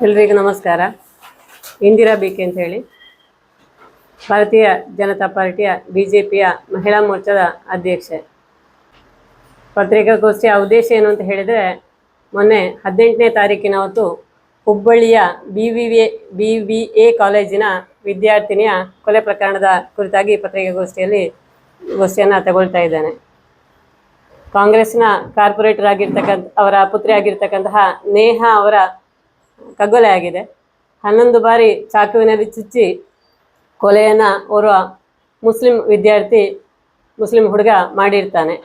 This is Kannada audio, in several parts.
ಎಲ್ರಿಗೂ ನಮಸ್ಕಾರ. ಇಂದಿರಾ ಬೇಕೆ ಅಂತ ಹೇಳಿ ಭಾರತೀಯ ಜನತಾ ಪಾರ್ಟಿಯ ಬಿ ಜೆ ಪಿಯ ಮಹಿಳಾ ಮೋರ್ಚಾದ ಅಧ್ಯಕ್ಷೆ. ಪತ್ರಿಕಾಗೋಷ್ಠಿಯ ಉದ್ದೇಶ ಏನು ಅಂತ ಹೇಳಿದರೆ ಮೊನ್ನೆ ಹದಿನೆಂಟನೇ ತಾರೀಕಿನ ಹೊತ್ತು ಹುಬ್ಬಳ್ಳಿಯ B V V B V A ಕಾಲೇಜಿನ ವಿದ್ಯಾರ್ಥಿನಿಯ ಕೊಲೆ ಪ್ರಕರಣದ ಕುರಿತಾಗಿ ಪತ್ರಿಕಾಗೋಷ್ಠಿಯಲ್ಲಿ ಗೋಷ್ಠಿಯನ್ನು ತಗೊಳ್ತಾ ಇದ್ದಾನೆ. ಕಾಂಗ್ರೆಸ್ನ ಕಾರ್ಪೊರೇಟರ್ ಆಗಿರ್ತಕ್ಕಂಥ, ಅವರ ಪುತ್ರಿ ಆಗಿರ್ತಕ್ಕಂತಹ ನೇಹಾ ಅವರ ಕಗ್ಗೊಲೆ ಆಗಿದೆ. ಹನ್ನೊಂದು ಬಾರಿ ಚಾಕುವಿನಲ್ಲಿ ಚುಚ್ಚಿ ಕೊಲೆಯನ್ನು ಓರ್ವ ಮುಸ್ಲಿಂ ವಿದ್ಯಾರ್ಥಿ, ಮುಸ್ಲಿಂ ಹುಡುಗ ಮಾಡಿರ್ತಾನೆ.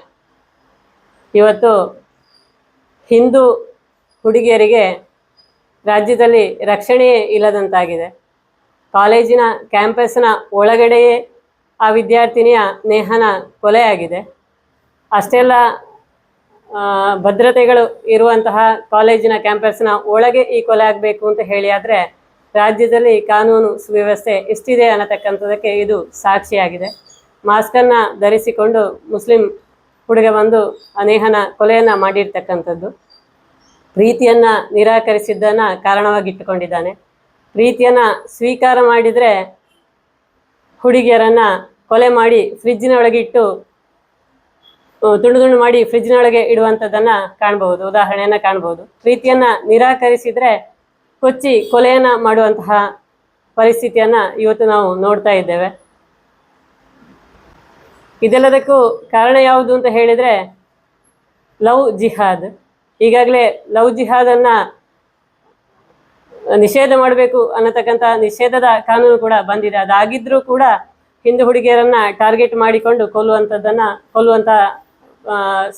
ಇವತ್ತು ಹಿಂದೂ ಹುಡುಗಿಯರಿಗೆ ರಾಜ್ಯದಲ್ಲಿ ರಕ್ಷಣೆಯೇ ಇಲ್ಲದಂತಾಗಿದೆ. ಕಾಲೇಜಿನ ಕ್ಯಾಂಪಸ್ನ ಒಳಗಡೆಯೇ ಆ ವಿದ್ಯಾರ್ಥಿನಿಯ ನೇಹನ ಕೊಲೆಯಾಗಿದೆ. ಅಷ್ಟೆಲ್ಲ ಭದ್ರತೆಗಳು ಇರುವಂತಹ ಕಾಲೇಜಿನ ಕ್ಯಾಂಪಸ್ನ ಒಳಗೆ ಈ ಕೊಲೆ ಆಗಬೇಕು ಅಂತ ಹೇಳಿ ಆದರೆ ರಾಜ್ಯದಲ್ಲಿ ಕಾನೂನು ಸುವ್ಯವಸ್ಥೆ ಎಷ್ಟಿದೆ ಅನ್ನತಕ್ಕಂಥದ್ದಕ್ಕೆ ಇದು ಸಾಕ್ಷಿಯಾಗಿದೆ. ಮಾಸ್ಕನ್ನು ಧರಿಸಿಕೊಂಡು ಮುಸ್ಲಿಂ ಹುಡುಗ ಬಂದು ಅನೇಹನ ಕೊಲೆಯನ್ನು ಮಾಡಿರ್ತಕ್ಕಂಥದ್ದು. ಪ್ರೀತಿಯನ್ನು ನಿರಾಕರಿಸಿದ್ದನ್ನು ಕಾರಣವಾಗಿಟ್ಟುಕೊಂಡಿದ್ದಾನೆ. ಪ್ರೀತಿಯನ್ನು ಸ್ವೀಕಾರ ಮಾಡಿದರೆ ಹುಡುಗಿಯರನ್ನು ಕೊಲೆ ಮಾಡಿ ಫ್ರಿಜ್ಜಿನ ಒಳಗಿಟ್ಟು ತುಂಡು ತುಂಡು ಮಾಡಿ ಫ್ರಿಜ್ನೊಳಗೆ ಇಡುವಂತದ್ದನ್ನ ಕಾಣಬಹುದು ಉದಾಹರಣೆಯನ್ನ ಕಾಣಬಹುದು. ಪ್ರೀತಿಯನ್ನ ನಿರಾಕರಿಸಿದ್ರೆ ಕೊಚ್ಚಿ ಕೊಲೆಯನ್ನ ಮಾಡುವಂತಹ ಪರಿಸ್ಥಿತಿಯನ್ನ ಇವತ್ತು ನಾವು ನೋಡ್ತಾ ಇದ್ದೇವೆ. ಇದೆಲ್ಲದಕ್ಕೂ ಕಾರಣ ಯಾವುದು ಅಂತ ಹೇಳಿದ್ರೆ ಲವ್ ಜಿಹಾದ್. ಈಗಾಗಲೇ ಲವ್ ಜಿಹಾದನ್ನ ನಿಷೇಧ ಮಾಡಬೇಕು ಅನ್ನತಕ್ಕಂಥ ನಿಷೇಧದ ಕಾನೂನು ಕೂಡ ಬಂದಿದೆ. ಅದಾಗಿದ್ರೂ ಕೂಡ ಹಿಂದೂ ಹುಡುಗಿಯರನ್ನ ಟಾರ್ಗೆಟ್ ಮಾಡಿಕೊಂಡು ಕೊಲ್ಲುವಂಥದ್ದನ್ನ ಕೊಲ್ಲುವಂಥ ಆ,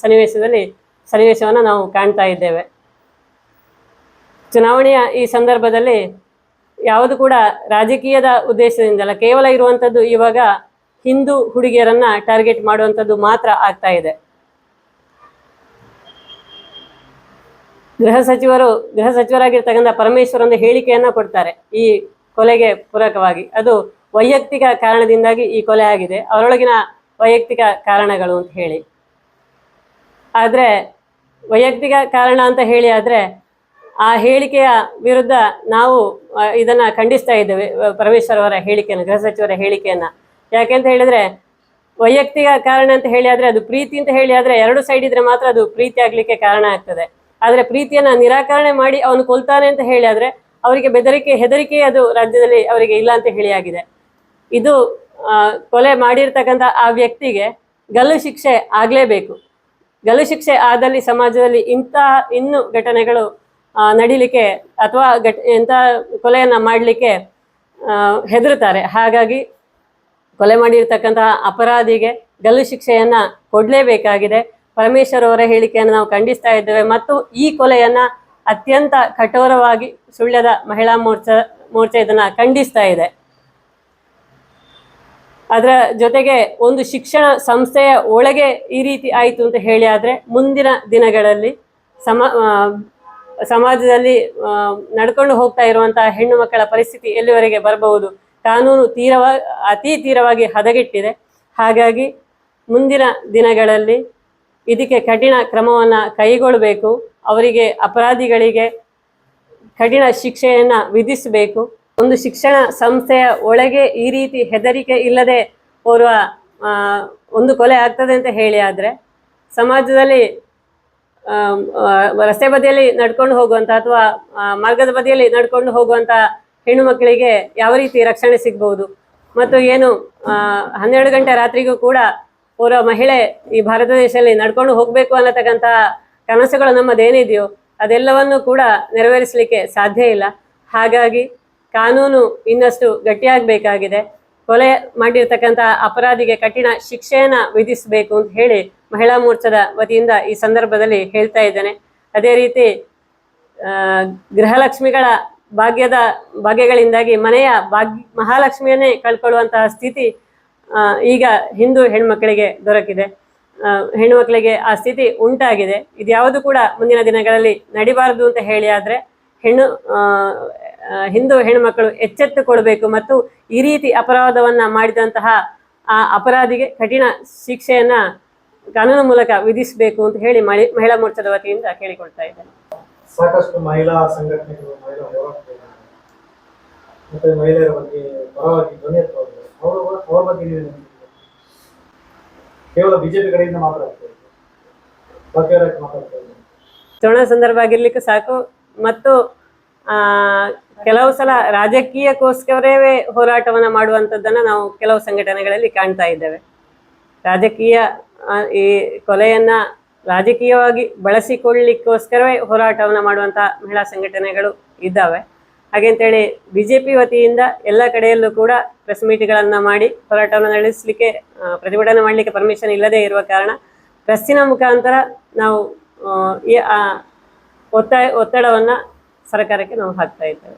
ಸನ್ನಿವೇಶದಲ್ಲಿ ಸನ್ನಿವೇಶವನ್ನು ನಾವು ಕಾಣ್ತಾ ಇದ್ದೇವೆ. ಚುನಾವಣೆಯ ಈ ಸಂದರ್ಭದಲ್ಲಿ ಯಾವುದು ಕೂಡ ರಾಜಕೀಯದ ಉದ್ದೇಶದಿಂದಲ್ಲ, ಕೇವಲ ಇರುವಂಥದ್ದು ಇವಾಗ ಹಿಂದೂ ಹುಡುಗಿಯರನ್ನ ಟಾರ್ಗೆಟ್ ಮಾಡುವಂಥದ್ದು ಮಾತ್ರ ಆಗ್ತಾ ಇದೆ. ಗೃಹ ಸಚಿವರು, ಗೃಹ ಸಚಿವರಾಗಿರ್ತಕ್ಕಂಥ ಪರಮೇಶ್ವರ್ ಒಂದು ಹೇಳಿಕೆಯನ್ನ ಕೊಡ್ತಾರೆ ಈ ಕೊಲೆಗೆ ಪೂರಕವಾಗಿ. ಅದು ವೈಯಕ್ತಿಕ ಕಾರಣದಿಂದಾಗಿ ಈ ಕೊಲೆ ಆಗಿದೆ. ಅವರೊಳಗಿನ ವೈಯಕ್ತಿಕ ಕಾರಣಗಳು ಅಂತ ಹೇಳಿ. ಆದರೆ ವೈಯಕ್ತಿಕ ಕಾರಣ ಅಂತ ಹೇಳಿ ಆದರೆ ಆ ಹೇಳಿಕೆಯ ವಿರುದ್ಧ ನಾವು ಇದನ್ನು ಖಂಡಿಸ್ತಾ ಇದ್ದೇವೆ. ಪರಮೇಶ್ವರ್ ಅವರ ಹೇಳಿಕೆಯನ್ನು, ಗೃಹ ಸಚಿವರ ಹೇಳಿಕೆಯನ್ನು. ಯಾಕೆಂತ ಹೇಳಿದ್ರೆ ವೈಯಕ್ತಿಕ ಕಾರಣ ಅಂತ ಹೇಳಿ ಆದ್ರೆ ಅದು ಪ್ರೀತಿ ಅಂತ ಹೇಳಿ ಆದ್ರೆ ಎರಡು ಸೈಡ್ ಇದ್ರೆ ಮಾತ್ರ ಅದು ಪ್ರೀತಿ ಆಗಲಿಕ್ಕೆ ಕಾರಣ ಆಗ್ತದೆ. ಆದರೆ ಪ್ರೀತಿಯನ್ನ ನಿರಾಕರಣೆ ಮಾಡಿ ಅವನು ಕೊಲ್ತಾನೆ ಅಂತ ಹೇಳಿ ಆದ್ರೆ ಅವರಿಗೆ ಬೆದರಿಕೆ, ಹೆದರಿಕೆ ಅದು ರಾಜ್ಯದಲ್ಲಿ ಅವರಿಗೆ ಇಲ್ಲ ಅಂತ ಹೇಳಿ ಆಗಿದೆ. ಇದು ಕೊಲೆ ಮಾಡಿರ್ತಕ್ಕಂಥ ಆ ವ್ಯಕ್ತಿಗೆ ಗಲ್ಲು ಶಿಕ್ಷೆ ಆಗಲೇಬೇಕು. ಗಲ್ಲು ಶಿಕ್ಷೆ ಆದಲ್ಲಿ ಸಮಾಜದಲ್ಲಿ ಇಂತಹ ಇನ್ನು ಘಟನೆಗಳು ನಡೀಲಿಕ್ಕೆ ಅಥವಾ ಘಟ, ಇಂಥ ಕೊಲೆಯನ್ನು ಮಾಡಲಿಕ್ಕೆ ಹೆದರುತ್ತಾರೆ. ಹಾಗಾಗಿ ಕೊಲೆ ಮಾಡಿರ್ತಕ್ಕಂತಹ ಅಪರಾಧಿಗೆ ಗಲ್ಲು ಶಿಕ್ಷೆಯನ್ನು ಕೊಡಲೇಬೇಕಾಗಿದೆ. ಪರಮೇಶ್ವರ್ ಅವರ ಹೇಳಿಕೆಯನ್ನು ನಾವು ಖಂಡಿಸ್ತಾ ಇದ್ದೇವೆ. ಮತ್ತು ಈ ಕೊಲೆಯನ್ನು ಅತ್ಯಂತ ಕಠೋರವಾಗಿ ಸುಳ್ಯದ ಮಹಿಳಾ ಮೋರ್ಚಾ ಮೋರ್ಚಾ ಇದನ್ನು ಖಂಡಿಸ್ತಾ ಇದೆ. ಅದರ ಜೊತೆಗೆ ಒಂದು ಶಿಕ್ಷಣ ಸಂಸ್ಥೆಯ ಒಳಗೆ ಈ ರೀತಿ ಆಯಿತು ಅಂತ ಹೇಳಿ ಆದರೆ ಮುಂದಿನ ದಿನಗಳಲ್ಲಿ ಸಮ ಸಮಾಜದಲ್ಲಿ ನಡ್ಕೊಂಡು ಹೋಗ್ತಾ ಇರುವಂತಹ ಹೆಣ್ಣು ಮಕ್ಕಳ ಪರಿಸ್ಥಿತಿ ಎಲ್ಲಿವರೆಗೆ ಬರಬಹುದು? ಕಾನೂನು ತೀರವ, ಅತಿ ತೀರವಾಗಿ ಹದಗೆಟ್ಟಿದೆ. ಹಾಗಾಗಿ ಮುಂದಿನ ದಿನಗಳಲ್ಲಿ ಇದಕ್ಕೆ ಕಠಿಣ ಕ್ರಮವನ್ನು ಕೈಗೊಳ್ಳಬೇಕು ಅವರಿಗೆ ಅಪರಾಧಿಗಳಿಗೆ ಕಠಿಣ ಶಿಕ್ಷೆಯನ್ನು ವಿಧಿಸಬೇಕು. ಒಂದು ಶಿಕ್ಷಣ ಸಂಸ್ಥೆಯ ಒಳಗೆ ಈ ರೀತಿ ಹೆದರಿಕೆ ಇಲ್ಲದೆ ಓರ್ವ ಒಂದು ಕೊಲೆ ಆಗ್ತದೆ ಅಂತ ಹೇಳಿ ಆದರೆ ಸಮಾಜದಲ್ಲಿ ರಸ್ತೆ ಬದಿಯಲ್ಲಿ ನಡ್ಕೊಂಡು ಹೋಗುವಂಥ ಅಥವಾ ಮಾರ್ಗದ ಬದಿಯಲ್ಲಿ ನಡ್ಕೊಂಡು ಹೋಗುವಂಥ ಹೆಣ್ಣು ಮಕ್ಕಳಿಗೆ ಯಾವ ರೀತಿ ರಕ್ಷಣೆ ಸಿಗ್ಬೋದು ಮತ್ತು ಏನು ಹನ್ನೆರಡು ಗಂಟೆ ರಾತ್ರಿಗೂ ಕೂಡ ಓರ್ವ ಮಹಿಳೆ ಈ ಭಾರತ ದೇಶದಲ್ಲಿ ನಡ್ಕೊಂಡು ಹೋಗಬೇಕು ಅನ್ನತಕ್ಕಂಥ ಕನಸುಗಳು ನಮ್ಮದೇನಿದೆಯೋ ಅದೆಲ್ಲವನ್ನು ಕೂಡ ನೆರವೇರಿಸಲಿಕ್ಕೆ ಸಾಧ್ಯ ಇಲ್ಲ. ಹಾಗಾಗಿ ಕಾನೂನು ಇನ್ನಷ್ಟು ಗಟ್ಟಿಯಾಗಬೇಕಾಗಿದೆ. ಕೊಲೆ ಮಾಡಿರ್ತಕ್ಕಂಥ ಅಪರಾಧಿಗೆ ಕಠಿಣ ಶಿಕ್ಷೆಯನ್ನ ವಿಧಿಸಬೇಕು ಅಂತ ಹೇಳಿ ಮಹಿಳಾ ಮೋರ್ಚಾದ ವತಿಯಿಂದ ಈ ಸಂದರ್ಭದಲ್ಲಿ ಹೇಳ್ತಾ ಇದ್ದೇನೆ. ಅದೇ ರೀತಿ ಗೃಹಲಕ್ಷ್ಮಿಗಳ ಭಾಗ್ಯದ, ಭಾಗ್ಯಗಳಿಂದಾಗಿ ಮನೆಯ ಭಾಗ್ಯ ಮಹಾಲಕ್ಷ್ಮಿಯನ್ನೇ ಕಳ್ಕೊಳ್ಳುವಂತಹ ಸ್ಥಿತಿ ಈಗ ಹಿಂದೂ ಹೆಣ್ಮಕ್ಕಳಿಗೆ ದೊರಕಿದೆ. ಹೆಣ್ಣುಮಕ್ಕಳಿಗೆ ಆ ಸ್ಥಿತಿ ಉಂಟಾಗಿದೆ. ಇದ್ಯಾವುದು ಕೂಡ ಮುಂದಿನ ದಿನಗಳಲ್ಲಿ ನಡಿಬಾರದು ಅಂತ ಹೇಳಿ ಆದರೆ, ಹೆಣ್ಣು ಹಿಂದೂ ಹೆಣ್ಣುಮಕ್ಕಳು ಎಚ್ಚೆತ್ತುಕೊಳ್ಬೇಕು ಮತ್ತು ಈ ರೀತಿ ಅಪರಾಧವನ್ನ ಮಾಡಿದಂತಹ ಆ ಅಪರಾಧಿಗೆ ಕಠಿಣ ಶಿಕ್ಷೆಯನ್ನ ಕಾನೂನು ಮೂಲಕ ವಿಧಿಸಬೇಕು ಅಂತ ಹೇಳಿ ಮಹಿಳಾ ಮೋರ್ಚಾದ ವತಿಯಿಂದ ಕೇಳಿಕೊಳ್ತಾ ಇದ್ದೇನೆ. ಸಾಕಷ್ಟು ಮಹಿಳಾ ಸಂಘಟನೆಗಳು ಮಹಿಳಾ ಹೋರಾಟಗಾರರು ಮತ್ತೆ ಮಹಿಳೆಯರ ಬಗ್ಗೆ ಪರವಾಗಿ ಧ್ವನಿ ಎತ್ತುವವರು ಅವರ ಅವ್ರ ಬಗ್ಗೆ ಕೇವಲ ಬಿಜೆಪಿ ಕಡೆಯಿಂದ ಮಾತಾಡ್ತಾ ಇದ್ದಾರೆ ಬಾಕಿ ಮಾತಾಡ್ತಾ ಇದ್ದಾರೆ. ಚುನಾವಣಾ ಸಂದರ್ಭ ಆಗಿರ್ಲಿಕ್ಕೆ ಸಾಕು. ಮತ್ತು ಕೆಲವು ಸಲ ರಾಜಕೀಯಕ್ಕೋಸ್ಕರವೇ ಹೋರಾಟವನ್ನ ಮಾಡುವಂಥದ್ದನ್ನ ನಾವು ಕೆಲವು ಸಂಘಟನೆಗಳಲ್ಲಿ ಕಾಣ್ತಾ ಇದ್ದೇವೆ. ರಾಜಕೀಯ ಈ ಕೊಲೆಯನ್ನ ರಾಜಕೀಯವಾಗಿ ಬಳಸಿಕೊಳ್ಳಿಕ್ಕೋಸ್ಕರವೇ ಹೋರಾಟವನ್ನ ಮಾಡುವಂತ ಮಹಿಳಾ ಸಂಘಟನೆಗಳು ಇದ್ದಾವೆ. ಹಾಗೆಂತೇಳಿ ಬಿಜೆಪಿ ವತಿಯಿಂದ ಎಲ್ಲ ಕಡೆಯಲ್ಲೂ ಕೂಡ ಪ್ರೆಸ್ ಮೀಟ್ಗಳನ್ನು ಮಾಡಿ ಹೋರಾಟವನ್ನು ನಡೆಸಲಿಕ್ಕೆ ಪ್ರತಿಭಟನೆ ಮಾಡಲಿಕ್ಕೆ ಪರ್ಮಿಷನ್ ಇಲ್ಲದೆ ಇರುವ ಕಾರಣ ಪ್ರೆಸ್ಸಿನ ಮುಖಾಂತರ ನಾವು ಈ ಒತ್ತಾಯ ಒತ್ತಡವನ್ನ ಸರ್ಕಾರಕ್ಕೆ ನಾವು ಹಾಕ್ತಾ ಇದ್ದೇವೆ.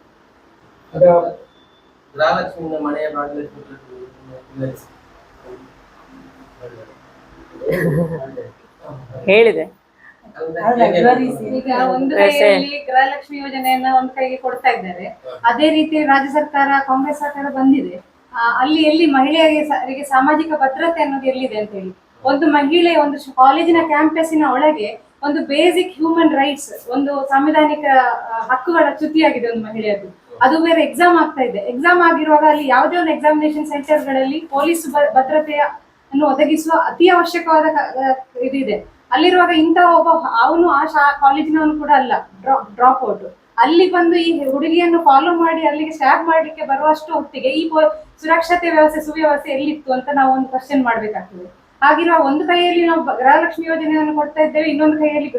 ಹೇಳಿದೆ. ಗೃಹಲಕ್ಷ್ಮಿ ಯೋಜನೆಯನ್ನ ಒಂದ್ ಕೈಗೆ ಕೊಡ್ತಾ ಇದ್ದಾರೆ. ಅದೇ ರೀತಿ ರಾಜ್ಯ ಸರ್ಕಾರ ಕಾಂಗ್ರೆಸ್ ಸರ್ಕಾರ ಬಂದಿದೆ. ಆ, ಅಲ್ಲಿ ಎಲ್ಲಿ ಮಹಿಳೆಯರಿಗೆ ಸಾಮಾಜಿಕ ಭದ್ರತೆ ಅನ್ನೋದು ಎಲ್ಲಿದೆ ಅಂತ ಹೇಳಿ. ಒಂದು ಮಹಿಳೆ ಒಂದು ಶ್- ಕಾಲೇಜಿನ ಕ್ಯಾಂಪಸ್ಸಿನ ಒಳಗೆ ಒಂದು ಬೇಸಿಕ್ ಹ್ಯೂಮನ್ ರೈಟ್ಸ್ ಒಂದು ಸಾಂವಿಧಾನಿಕ ಹಕ್ಕುಗಳ ಚ್ಯುತಿಯಾಗಿದೆ ಒಂದು ಮಹಿಳೆಯದ್ದು. ಅದು ಬೇರೆ ಎಕ್ಸಾಮ್ ಆಗ್ತಾ ಇದೆ. ಎಕ್ಸಾಮ್ ಆಗಿರುವಾಗ ಅಲ್ಲಿ ಯಾವುದೇ ಒಂದು ಎಕ್ಸಾಮಿನೇಷನ್ ಸೆಂಟರ್ಗಳಲ್ಲಿ ಪೊಲೀಸ್ ಭದ್ರತೆಯ ಒದಗಿಸುವ ಅತಿ ಅವಶ್ಯಕವಾದ ಇದಿದೆ. ಅಲ್ಲಿರುವಾಗ ಇಂಥ ಒಬ್ಬ, ಅವನು ಆ ಶಾ ಕಾಲೇಜಿನವನು ಕೂಡ ಅಲ್ಲ ಡ್ರಾಪ್ ಔಟ್ ಅಲ್ಲಿ ಬಂದು ಈ ಹುಡುಗಿಯನ್ನು ಫಾಲೋ ಮಾಡಿ, ಅಲ್ಲಿಗೆ ಸ್ಟ್ಯಾಪ್ ಮಾಡ್ಲಿಕ್ಕೆ ಬರುವಷ್ಟು ಹೊತ್ತಿಗೆ ಈ ಸುರಕ್ಷತೆ ವ್ಯವಸ್ಥೆ, ಸುವ್ಯವಸ್ಥೆ ಎಲ್ಲಿತ್ತು ಅಂತ ನಾವು ಒಂದು ಕ್ವಶನ್ ಮಾಡ್ಬೇಕಾಗ್ತದೆ. ಹಾಗಿರುವ ಒಂದು ಕೈಯಲ್ಲಿ ನಾವು ಗೃಹಲಕ್ಷ್ಮಿ ಯೋಜನೆಯನ್ನು ಕೊಡ್ತಾ ಇದ್ದೇವೆ, ಇನ್ನೊಂದು ಕೈಯಲ್ಲಿ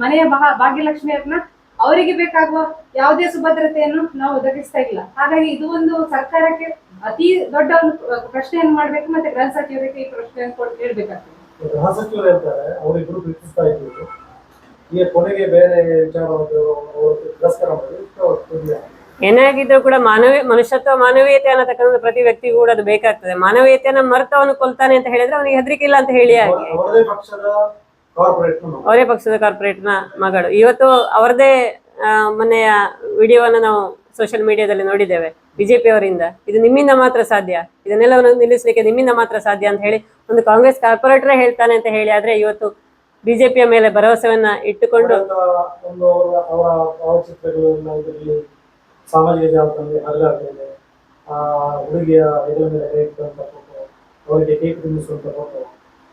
ಮನೆಯ ಭಾಗ್ಯಲಕ್ಷ್ಮಿಯನ್ನ ಅವರಿಗೆ ಬೇಕಾಗುವ ಯಾವುದೇ ಸುಭದ್ರತೆಯನ್ನು ನಾವು ಒದಗಿಸ್ತಾ ಇಲ್ಲ. ಹಾಗಾಗಿ ಇದು ಒಂದು ಸರ್ಕಾರಕ್ಕೆ ಅತಿ ದೊಡ್ಡ ಒಂದು ಪ್ರ- ಪ್ರಶ್ನೆಯನ್ನು ಮಾಡ್ಬೇಕು ಮತ್ತೆ ಗೃಹ ಸಚಿವರಿಗೆ ಈ ಪ್ರಶ್ನೆಯನ್ನು ಕೊಡ್ ಕೇಳ್ಬೇಕಾಗ್ತದೆ. ಗೃಹ ಸಚಿವರು ಹೇಳ್ತಾರೆ, ಅವರಿಬ್ರು ಪ್ರೀತಿಸ್ತಾ ಇದ್ರು ಈಗ ಕೊನೆಗೆ ಬೇರೆ ವಿಚಾರ ತಿರಸ್ಕಾರ ಮಾಡಿದ್ರು ಏನಾಗಿದ್ರು ಕೂಡ ಮಾನವೀಯ ಮನುಷ್ಯತ್ವ ಮಾನವೀಯತೆ ಅನ್ನತಕ್ಕಂಥ ಪ್ರತಿ ವ್ಯಕ್ತಿಗೂ ಕೂಡ ಅದು ಬೇಕಾಗ್ತದೆ. ಮಾನವೀಯತೆಯನ್ನ ಮರ್ತ ಅವನು ಕೊಲ್ತಾನೆ ಅಂತ ಹೇಳಿದ್ರೆ ಅವನಿಗೆ ಹೆದರಿಕೆ ಇಲ್ಲ ಅಂತ ಹೇಳಿ ಹಾಗೆ. ಅವರೇ ಪಕ್ಷದ ಕಾರ್ಪೊರೇಟ್ನ ಮಗಳು. ಇವತ್ತು ಅವರದೇ ಮೊನ್ನೆಯ ವಿಡಿಯೋವನ್ನು ನಾವು ಸೋಷಿಯಲ್ ಮೀಡಿಯಾದಲ್ಲಿ ನೋಡಿದ್ದೇವೆ ಬಿಜೆಪಿ ಅವರಿಂದ. ಇದು ನಿಮ್ಮಿಂದ ಮಾತ್ರ ಸಾಧ್ಯ. ಇದನ್ನೆಲ್ಲವನ್ನು ನಿಲ್ಲಿಸಲಿಕ್ಕೆ ನಿಮ್ಮಿಂದ ಮಾತ್ರ ಸಾಧ್ಯ ಅಂತ ಹೇಳಿ ಒಂದು ಕಾಂಗ್ರೆಸ್ ಕಾರ್ಪೊರೇಟರೇ ಹೇಳ್ತಾನೆ ಅಂತ ಹೇಳಿ ಆದ್ರೆ ಇವತ್ತು ಬಿಜೆಪಿಯ ಮೇಲೆ ಭರವಸೆಯನ್ನ ಇಟ್ಟುಕೊಂಡು ಸಾಮಾಜಿಕ ಜಾಲತಾಣದಲ್ಲಿ ಹರಿದಾಡ್ತಾ ಇದೆ ಆ, ಹುಡುಗಿಯ ಇದರ ಮೇಲೆ ಕೈ ಅಂತ ಫೋಟೋ ಅವರಿಗೆ ಕೇಕ್ ತಿನ್ನಿಸುವಂತ ಫೋಟೋ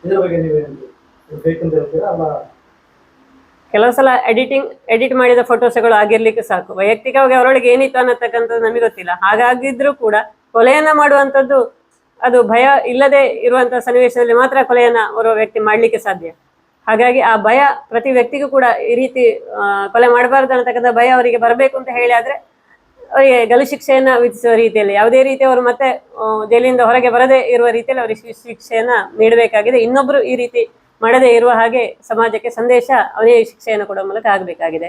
ಇದರ ಬಗ್ಗೆ ನೀವೇನು ಬೇಕು ಅಂತ ಹೇಳ್ತೀರಾ ಅಲ್ಲ? ಕೆಲವು ಸಲ ಎಡಿಟಿಂಗ್ ಎಡಿಟ್ ಮಾಡಿದ ಫೋಟೋಸ್ಗಳು ಆಗಿರ್ಲಿಕ್ಕೆ ಸಾಕು. ವೈಯಕ್ತಿಕವಾಗಿ ಅವರೊಳಗೆ ಏನಿತ್ತು ಅನ್ನತಕ್ಕಂಥದ್ದು ನಮಗೆ ಗೊತ್ತಿಲ್ಲ. ಹಾಗಾಗಿದ್ರೂ ಕೂಡ ಕೊಲೆಯನ್ನ ಮಾಡುವಂಥದ್ದು ಅದು ಭಯ ಇಲ್ಲದೆ ಇರುವಂತಹ ಸನ್ನಿವೇಶದಲ್ಲಿ ಮಾತ್ರ ಕೊಲೆಯನ್ನ ಅವರು ವ್ಯಕ್ತಿ ಮಾಡ್ಲಿಕ್ಕೆ ಸಾಧ್ಯ. ಹಾಗಾಗಿ ಆ ಭಯ ಪ್ರತಿ ವ್ಯಕ್ತಿಗೂ ಕೂಡ ಈ ರೀತಿ ಕೊಲೆ ಮಾಡಬಾರ್ದು ಅನ್ನತಕ್ಕಂಥ ಭಯ ಅವರಿಗೆ ಬರಬೇಕು ಅಂತ ಹೇಳಿ ಆದ್ರೆ ಅವರಿಗೆ ಗಲ್ಲು ಶಿಕ್ಷೆಯನ್ನ ವಿಧಿಸುವ ರೀತಿಯಲ್ಲಿ, ಯಾವುದೇ ರೀತಿ ಅವರು ಮತ್ತೆ ಜೈಲಿನಿಂದ ಹೊರಗೆ ಬರದೇ ಇರುವ ರೀತಿಯಲ್ಲಿ ಅವರಿಗೆ ಶಿಕ್ಷೆಯನ್ನು ನೀಡಬೇಕಾಗಿದೆ. ಇನ್ನೊಬ್ರು ಈ ರೀತಿ ಮಾಡದೇ ಇರುವ ಹಾಗೆ ಸಮಾಜಕ್ಕೆ ಸಂದೇಶ ಅವರೇ ಶಿಕ್ಷೆಯನ್ನು ಕೊಡುವ ಮೂಲಕ ಆಗಬೇಕಾಗಿದೆ.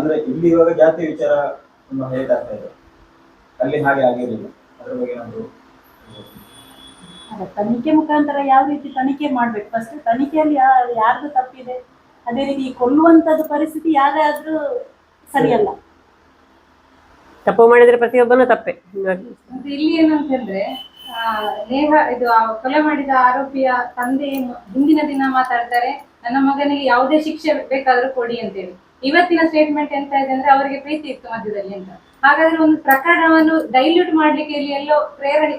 ಅಂದ್ರೆ ಇಲ್ಲಿ ಇವಾಗ ಜಾತಿ ವಿಚಾರ ತುಂಬಾ ಹೈಲೈಟ್ ಆಗ್ತಾ ಇದೆ ಅಲ್ಲಿ ಹಾಗೆ ಆಗಿರಲಿಲ್ಲ. ಅದ್ರ ಬಗ್ಗೆ ನಾವು ಅದೇ ತನಿಖೆ ಮುಖಾಂತರ ಯಾವ ರೀತಿ ತನಿಖೆ ಮಾಡ್ಬೇಕು? ಫಸ್ಟ್ ತನಿಖೆಯಲ್ಲಿ ಯಾರ್ದು ತಪ್ಪಿದೆ? ಅದೇ ರೀತಿ ಕೊಲ್ಲುವಂತದ್ದು ಪರಿಸ್ಥಿತಿ ಆದ್ರೂ ಸರಿಯಲ್ಲ? ತಪ್ಪು ಮಾಡಿದ್ರೆ ಪ್ರತಿಯೊಬ್ಬನು ತಪ್ಪೆ. ಮತ್ತೆ ಇಲ್ಲಿ ಏನಂತಂದ್ರೆ ಆ, ನೇಹ ಇದು ಆ ಕೊಲೆ ಮಾಡಿದ ಆರೋಪಿಯ ತಂದೆ ಮ- ಹಿಂದಿನ ದಿನ ಮಾತಾಡ್ತಾರೆ. ನನ್ನ ಮಗನಿಗೆ ಯಾವುದೇ ಶಿಕ್ಷೆ ಬೇಕಾದ್ರೂ ಕೊಡಿ ಅಂತೇಳಿ. ಇವತ್ತಿನ ಸ್ಟೇಟ್ಮೆಂಟ್ ಎಂತ ಇದೆ ಅಂದ್ರೆ ಅವರಿಗೆ ಪ್ರೀತಿ ಇತ್ತು ಮಧ್ಯದಲ್ಲಿ ಅಂತ. ಹಾಗಾದ್ರೆ ಒಂದು ಪ್ರಕರಣವನ್ನು ಡೈಲ್ಯೂಟ್ ಮಾಡ್ಲಿಕ್ಕೆ ಇಲ್ಲಿ ಎಲ್ಲೋ ಪ್ರೇರಣೆ,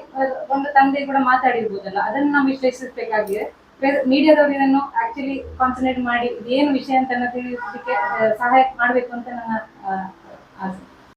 ಒಂದು ತಂದೆ ಕೂಡ ಮಾತಾಡಿರ್ಬೋದಲ್ಲ. ಅದನ್ನು ನಾವು ವಿಶ್ಲೇಷಿಸಬೇಕಾಗಿದೆ. ಮೀಡಿಯಾದವರು ಇದನ್ನು ಆಕ್ಚುಲಿ ಕಾನ್ಸಂಟ್ರೇಟ್ ಮಾಡಿ ಏನು ವಿಷಯ ಅಂತ ತಿಳಿಸಲಿಕ್ಕೆ ಸಹಾಯ ಮಾಡಬೇಕು ಅಂತ ನನ್ನ ಆಸೆ.